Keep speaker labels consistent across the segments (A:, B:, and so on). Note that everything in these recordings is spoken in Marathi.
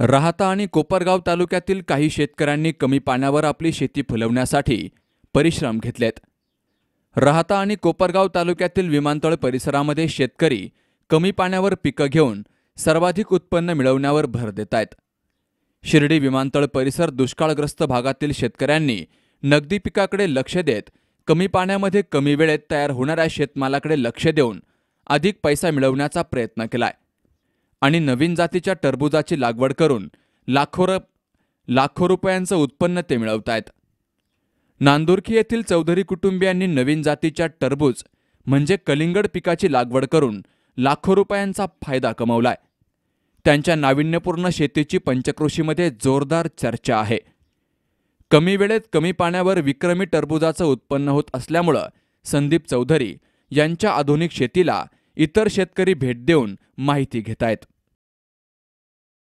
A: राहता आणि कोपरगाव तालुक्यातील काही शेतकऱ्यांनी कमी पाण्यावर आपली शेती फुलवण्यासाठी परिश्रम घेतलेत. राहता आणि कोपरगाव तालुक्यातील विमानतळ परिसरामध्ये शेतकरी कमी पाण्यावर पिकं घेऊन सर्वाधिक उत्पन्न मिळवण्यावर भर देत आहेत शिर्डी विमानतळ परिसर दुष्काळग्रस्त भागातील शेतकऱ्यांनी नगदी पिकाकडे लक्ष देत कमी पाण्यामध्ये कमी वेळेत तयार होणाऱ्या शेतमालाकडे लक्ष देऊन अधिक पैसा मिळवण्याचा प्रयत्न केलाय. आणि नवीन जातीच्या टरबूजाची लागवड करून लाखो र लाखो रुपयांचं उत्पन्न ते मिळवतायत. नांदुर्खी येथील चौधरी कुटुंबियांनी नवीन जातीच्या टरबूज म्हणजे कलिंगड पिकाची लागवड करून लाखो रुपयांचा फायदा कमवलाय. त्यांच्या नाविन्यपूर्ण शेतीची पंचकृषीमध्ये जोरदार चर्चा आहे. कमी वेळेत कमी पाण्यावर विक्रमी टरबूजाचं उत्पन्न होत असल्यामुळं संदीप चौधरी यांच्या आधुनिक शेतीला इतर शेतकरी भेट देऊन माहिती घेत आहेत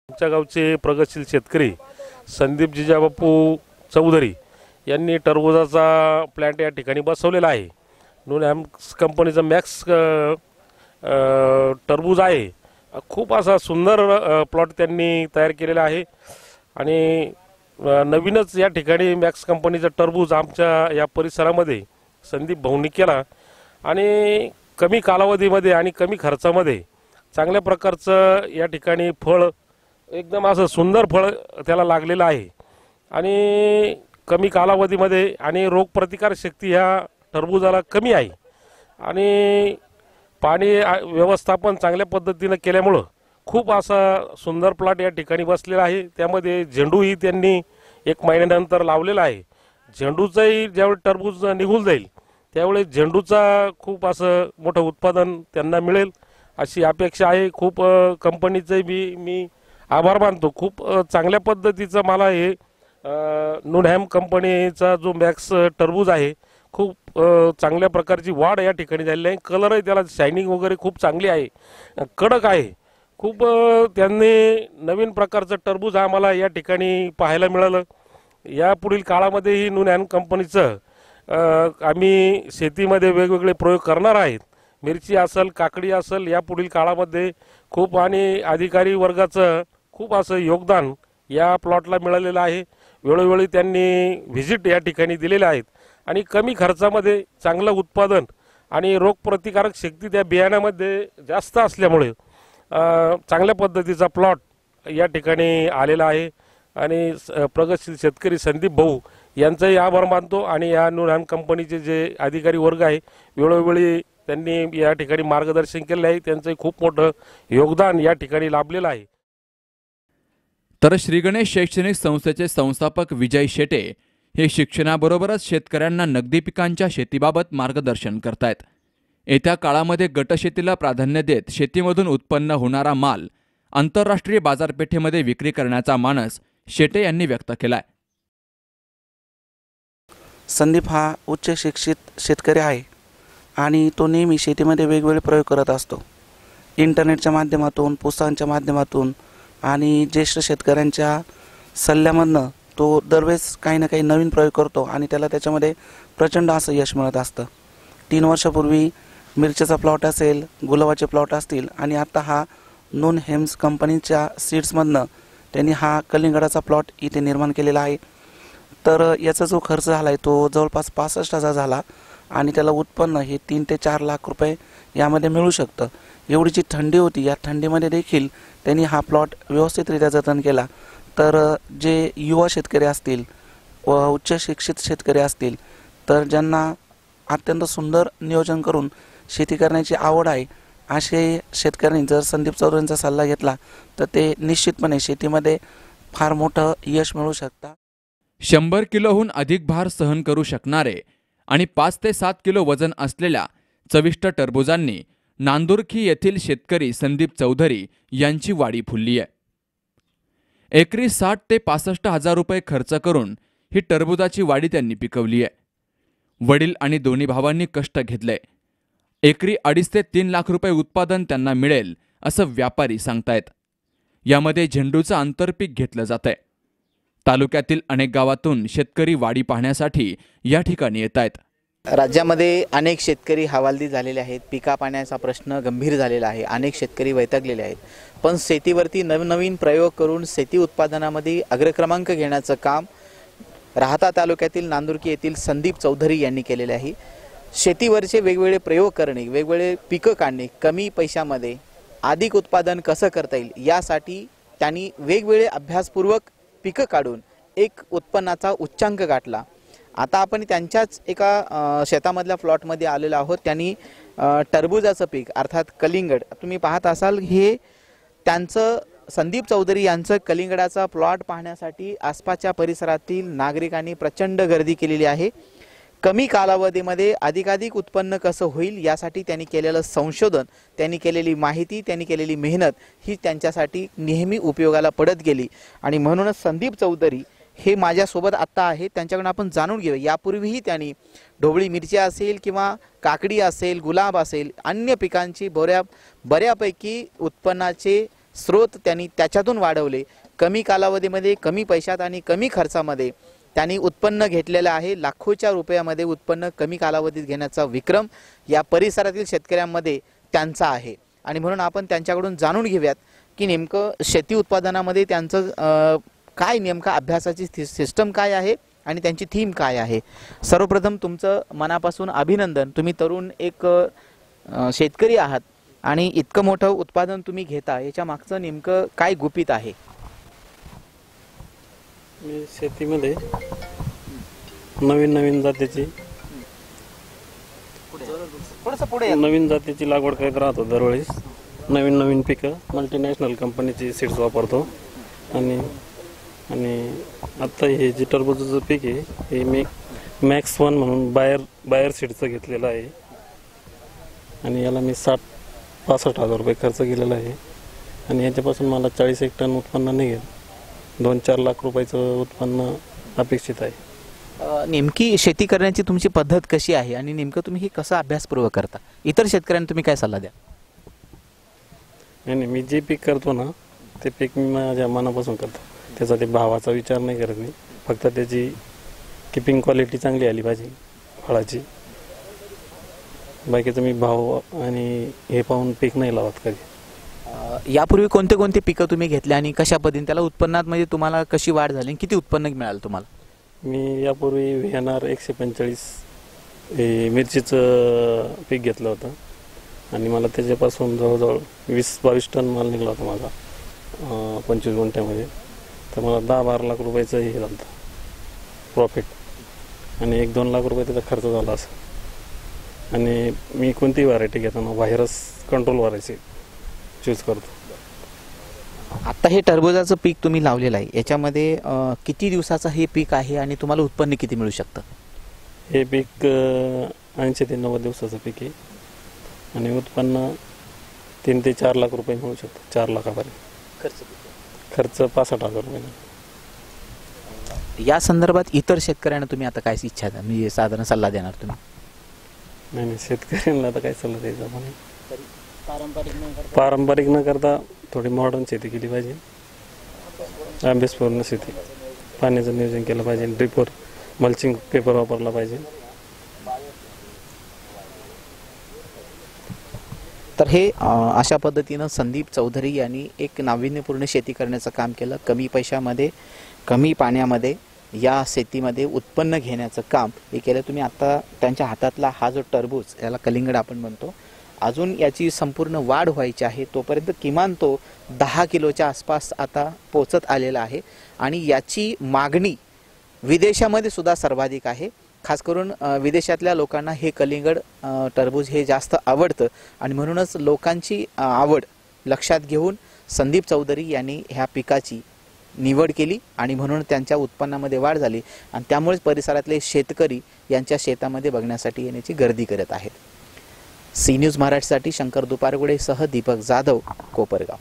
B: आमच्या गावचे प्रगतशील शेतकरी संदीप जिजाबापू चौधरी यांनी टरबुजाचा प्लॅन्ट या ठिकाणी बसवलेला आहे. नून ॲम्स कंपनीचा मॅक्स टरबूज आहे. खूप असा सुंदर प्लॉट त्यांनी तयार केलेला आहे. आणि नवीनच या ठिकाणी मॅक्स कंपनीचं टरबूज आमच्या या परिसरामध्ये संदीप भाऊनी केला. आणि कमी कालावधीमध्ये आणि कमी खर्चामध्ये चांगल्या प्रकारचं या ठिकाणी फळ एकदम असं सुंदर फळ त्याला लागलेलं आहे. आणि कमी कालावधीमध्ये आणि रोगप्रतिकार शक्ती ह्या टरबुजाला कमी आहे. आणि पाणी व्यवस्थापन चांगल्या पद्धतीनं केल्यामुळं खूप असा सुंदर प्लॉट या ठिकाणी बसलेला आहे. त्यामध्ये झेंडूही त्यांनी एक महिन्यानंतर लावलेला आहे. झेंडूचंही ज्यावेळी टरबूज निघून जाईल त्यावेळी झेंडूचा खूप असं मोठं उत्पादन त्यांना मिळेल अशी अपेक्षा आहे. खूप कंपनीचे बी मी आभार मानतो. खूप चांगल्या पद्धतीचं मला हे नुनहॅम कंपनीचा जो मॅक्स टरबूज आहे खूप चांगल्या प्रकारची वाढ या ठिकाणी झालेली आहे. कलरही त्याला शायनिंग वगैरे खूप चांगली आहे. कडक आहे. खूप त्यांनी नवीन प्रकारचं टरबूज आम्हाला या ठिकाणी पाहायला मिळालं. या पुढील काळामध्येही नुनहॅम कंपनीचं आम्ही शेतीमध्ये वेगवेगळे प्रयोग करणार आहेत. मिरची असेल काकडी असेल या पुढील काळामध्ये खूप आणि अधिकारी वर्गाचं खूप असं योगदान या प्लॉटला मिळालेलं आहे. वेळोवेळी त्यांनी व्हिजिट या ठिकाणी दिलेल्या आहेत. आणि कमी खर्चामध्ये चांगलं उत्पादन आणि रोगप्रतिकारक शक्ती त्या बियाण्यामध्ये जास्त असल्यामुळे चांगल्या पद्धतीचा प्लॉट या ठिकाणी आलेला आहे. आणि स- प्रगतशील शेतकरी संदीप भाऊ यांचाही आभार मानतो आणि या नुरान कंपनीचे जे अधिकारी वर्ग आहे वेळोवेळी त्यांनी या ठिकाणी मार्गदर्शन केलेलं आहे. त्यांचंही खूप मोठं योगदान या ठिकाणी लाभलेलं आहे.
A: तर श्रीगणेश शैक्षणिक संस्थेचे संस्थापक विजय शेटे हे शिक्षणाबरोबरच शेतकऱ्यांना नगदी पिकांच्या शेतीबाबत मार्गदर्शन करतायत. येत्या काळामध्ये गटशेतीला प्राधान्य देत शेतीमधून उत्पन्न होणारा माल आंतरराष्ट्रीय बाजारपेठेमध्ये विक्री करण्याचा मानस शेटे यांनी व्यक्त केलाय.
C: संदीप हा उच्च शिक्षित शेतकरी आहे आणि तो नेहमी शेतीमध्ये वेगवेगळे प्रयोग करत असतो. इंटरनेटच्या माध्यमातून पुस्तकांच्या माध्यमातून आणि ज्येष्ठ शेतकऱ्यांच्या सल्ल्यामधनं तो दरवेळेस काही ना काही नवीन प्रयोग करतो आणि त्याला त्याच्यामध्ये प्रचंड असं यश मिळत असतं. तीन वर्षापूर्वी मिरचीचा प्लॉट असेल गुलाबाचे प्लॉट असतील आणि आता हा नोन हेम्स कंपनीच्या सीड्समधनं त्यांनी हा कलिंगडाचा प्लॉट इथे निर्माण केलेला आहे. तर याचा जो खर्च झाला आहे तो जवळपास पासष्ट हजार झाला आणि त्याला उत्पन्न हे तीन ते चार लाख रुपये यामध्ये मिळू शकतं. एवढी जी थंडी होती या थंडीमध्ये देखील त्यांनी हा प्लॉट व्यवस्थितरित्या जतन केला. तर जे युवा शेतकरी असतील व उच्च शिक्षित शेतकरी असतील तर ज्यांना अत्यंत सुंदर नियोजन करून शेती करण्याची आवड आहे असे शेतकऱ्यांनी जर संदीप चौधरींचा सल्ला घेतला तर ते निश्चितपणे शेतीमध्ये फार मोठं यश मिळू शकतात
A: शंभर किलोहून अधिक भार सहन करू शकणारे आणि पाच ते सात किलो वजन असलेल्या चविष्ट टरबुजांनी नांदुरखी येथील शेतकरी संदीप चौधरी यांची वाडी फुलली आहे. एकरी साठ ते पासष्ट हजार रुपये खर्च करून ही टरबुजाची वाडी त्यांनी पिकवली आहे. वडील आणि दोन्ही भावांनी कष्ट घेतले. एकरी अडीच ते तीन लाख रुपये उत्पादन त्यांना मिळेल असं व्यापारी सांगतायत. यामध्ये झेंडूचं आंतरपीक घेतलं जात आहे तालुक्यातील अनेक गावातून शेतकरी वाडी पाहण्यासाठी या ठिकाणी येत आहेत.
D: राज्यामध्ये अनेक शेतकरी हवालदी झालेले आहेत पिका पाण्याचा प्रश्न गंभीर झालेला आहे अनेक शेतकरी वैतागलेले आहेत. पण शेतीवरती नवनवीन प्रयोग करून शेती उत्पादनामध्ये अग्रक्रमांक घेण्याचं काम राहता तालुक्यातील नांदुर्की येथील संदीप चौधरी यांनी केलेले आहे. शेतीवरचे वेगवेगळे प्रयोग करणे वेगवेगळे पिकं काढणे कमी पैशामध्ये अधिक उत्पादन कसं करता येईल यासाठी त्यांनी वेगवेगळे अभ्यासपूर्वक पिकं काढून एक उत्पन्नाचा उच्चांक गाठला. आता आपण त्यांच्याच एका शेतामधल्या प्लॉटमध्ये आलेलो आहोत. त्यांनी टरबुजाचं पीक अर्थात कलिंगड तुम्ही पाहत असाल हे त्यांचं संदीप चौधरी यांचं कलिंगडाचा प्लॉट पाहण्यासाठी आसपासच्या परिसरातील नागरिकांनी प्रचंड गर्दी केलेली आहे. कमी कालावधीमध्ये अधिकाधिक उत्पन्न कसं होईल यासाठी त्यांनी केलेलं संशोधन त्यांनी केलेली माहिती त्यांनी केलेली मेहनत ही त्यांच्यासाठी नेहमी उपयोगाला पडत गेली. आणि म्हणूनच संदीप चौधरी हे माझ्यासोबत आत्ता आहे त्यांच्याकडून आपण जाणून घेऊ यापूर्वीही त्यांनी ढोबळी मिरची असेल किंवा काकडी असेल गुलाब असेल अन्य पिकांची बऱ्या बऱ्यापैकी उत्पन्नाचे स्रोत त्यांनी त्याच्यातून वाढवले. कमी कालावधीमध्ये कमी पैशात आणि कमी खर्चामध्ये. त्यांनी उत्पन्न घेतलेलं आहे. लाखोच्या रुपयामध्ये उत्पन्न कमी कालावधीत घेण्याचा विक्रम या परिसरातील शेतकऱ्यांमध्ये त्यांचा आहे. आणि म्हणून आपण त्यांच्याकडून जाणून घेऊयात की नेमकं शेती उत्पादनामध्ये त्यांचं काय नेमकं अभ्यासाची सिस्टम काय आहे आणि त्यांची थीम काय आहे. सर्वप्रथम तुमचं मनापासून अभिनंदन. तुम्ही तरुण एक शेतकरी आहात आणि इतकं मोठं उत्पादन तुम्ही घेता. याच्या मागचं नेमकं काय गुपित आहे?
E: मी शेतीमध्ये नवीन नवीन जातीची नवीन जातीची लागवड करीत राहतो दरवेळेस. नवीन नवीन पिकं मल्टीनॅशनल कंपनीची सीड्स वापरतो. आणि आणि आत्ता हे जे टरबुजाचं पीक आहे हे मी मॅक्स वन म्हणून बायर बायर सीडचं घेतलेलं आहे. आणि याला मी साठ पासष्ट हजार रुपये खर्च केलेला आहे. आणि याच्यापासून मला चाळीस एक टन उत्पन्न निघेल. दोन चार लाख रुपयाचं उत्पन्न अपेक्षित आहे.
D: अ, नेमकी शेती करण्याची तुमची पद्धत कशी आहे? आणि नेमकं तुम्ही हे कसं अभ्यासपूर्वक करता? इतर शेतकऱ्यांना तुम्ही काय सल्ला द्या
E: नाही नाही मी जे पीक करतो ना ते पीक मी माझ्या मनापासून करतो. त्याचा ते भावाचा विचार नाही करत मी. फक्त त्याची किपिंग क्वालिटी चांगली आली पाहिजे फळाची. बाकीचं मी भाव आणि हे पाहून पीक नाही लावत कधी.
D: यापूर्वी कोणते कोणते पिकं तुम्ही घेतले आणि कशा पद्धतीने त्याला उत्पन्नात म्हणजे तुम्हाला कशी वाढ झाली आणि किती उत्पन्न मिळालं तुम्हाला?
E: मी यापूर्वी व्ही एन आर एकशे पंचेचाळीस हे मिरचीचं पीक घेतलं होतं. आणि मला त्याच्यापासून जवळजवळ वीस बावीस टन माल निघाला होता माझा पंचवीस गुंठ्यामध्ये. तर मला दहा बारा लाख रुपयाचं हे झालं होतं. प्रॉफिट आणि एक दोन लाख रुपये त्याचा खर्च झाला असं आणि मी कोणतीही व्हरायटी घेताना व्हायरस कंट्रोल व्हायची चूज करतो.
D: आता हे टरबुजाचं पीक तुम्ही लावलेलं आहे याच्यामध्ये अ, किती दिवसाचं हे पीक आहे आणि तुम्हाला उत्पन्न किती मिळू शकतं?
E: हे पीक ऐंशी ते नव्वद दिवसाचं पीक आहे. आणि उत्पन्न तीन ते चार लाख रुपये मिळू शकतं चार लाखापर्यंत.
D: खर्च
E: खर्च पासष्ट हजार रुपये.
D: या संदर्भात इतर शेतकऱ्यांना तुम्ही आता काय इच्छा द्या? म्हणजे साधारण सल्ला देणार तुम्ही?
E: नाही नाही शेतकऱ्यांना आता काय सल्ला द्यायचा आपण? पारंपरिक न करता? थोडी मॉडर्न शेती केली पाहिजे. अभ्यासपूर्ण शेती. पाण्याचं नियोजन केलं पाहिजे. ड्रिपवर मल्चिंग पेपर वापरला पाहिजे.
D: तर हे अशा पद्धतीनं संदीप चौधरी यांनी एक नाविन्यपूर्ण शेती करण्याचं काम केलं. कमी पैशामध्ये कमी पाण्यामध्ये या शेतीमध्ये उत्पन्न घेण्याचं काम हे केलं. तुम्ही आता त्यांच्या हातातला हा जो टरबूज याला कलिंगड आपण म्हणतो अजून याची संपूर्ण वाढ व्हायची आहे. तोपर्यंत किमान तो दहा किलोच्या आसपास आता पोचत आलेला आहे. आणि याची मागणी विदेशामध्ये सुद्धा सर्वाधिक आहे. खास करून विदेशातल्या लोकांना हे कलिंगड टरबूज हे जास्त आवडतं. आणि म्हणूनच लोकांची आवड लक्षात घेऊन संदीप चौधरी यांनी ह्या पिकाची निवड केली आणि म्हणून त्यांच्या उत्पन्नामध्ये वाढ झाली. आणि त्यामुळेच परिसरातले शेतकरी यांच्या शेतामध्ये बघण्यासाठी येण्याची गर्दी करत आहेत. सी न्यूज मराठीसाठी शंकर दुपारगुडेसह दीपक जाधव कोपरगाव.